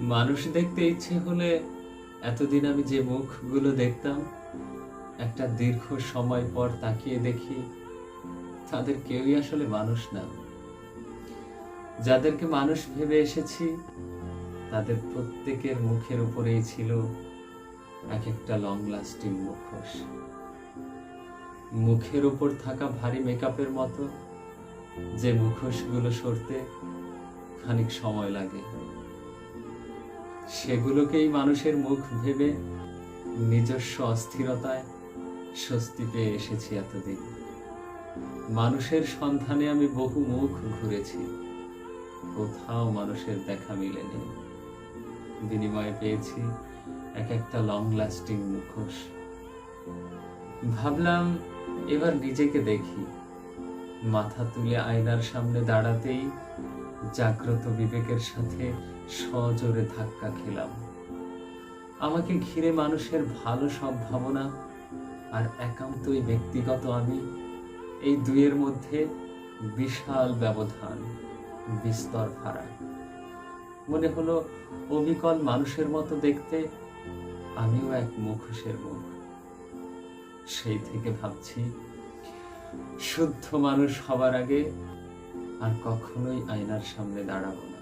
মানুষ দেখতে ইচ্ছে হলে এতদিন আমি যে মুখগুলো দেখতাম, একটা দীর্ঘ সময় পর তাকিয়ে দেখি তাদের কেউই আসলে মানুষ না। যাদেরকে মানুষ ভেবে এসেছি, তাদের প্রত্যেকের মুখের উপরেই ছিল এক একটা লং লাস্টিং মুখোশ। মুখের উপর থাকা ভারী মেকআপের মতো যে মুখোশগুলো সরতে খানিক সময় লাগে। সেগুলোকেই মানুষের মুখ ভেবে নিজস্ব অস্থিরতায় স্বস্তি পেয়ে এসেছি এতদিন। মানুষের সন্ধানে আমি বহু মুখ ঘুরেছি। কোথাও মানুষের দেখা মিলেনি। বিনিময়ে পেয়েছি এক একটা লং লাস্টিং মুখোশ। ভাবলাম এবার নিজেকে দেখি। মাথা তুলে আয়নার সামনে দাঁড়াতেই জাগ্রত বিবেকের সাথে সজোরে ধাক্কা খেলাম। আমাকে ঘিরে মানুষের ভালো সব ভাবনা আর একান্তই ব্যক্তিগত আমি এই দুইয়ের মধ্যে বিশাল ব্যবধান, বিস্তর ফারাক। মনে হলো অবিকল মানুষের মতো দেখতে আমিও এক মুখোশের মুখ। সেই থেকে ভাবছি, শুদ্ধ মানুষ হবার আগে আর কখনোই আয়নার সামনে দাঁড়াবো না।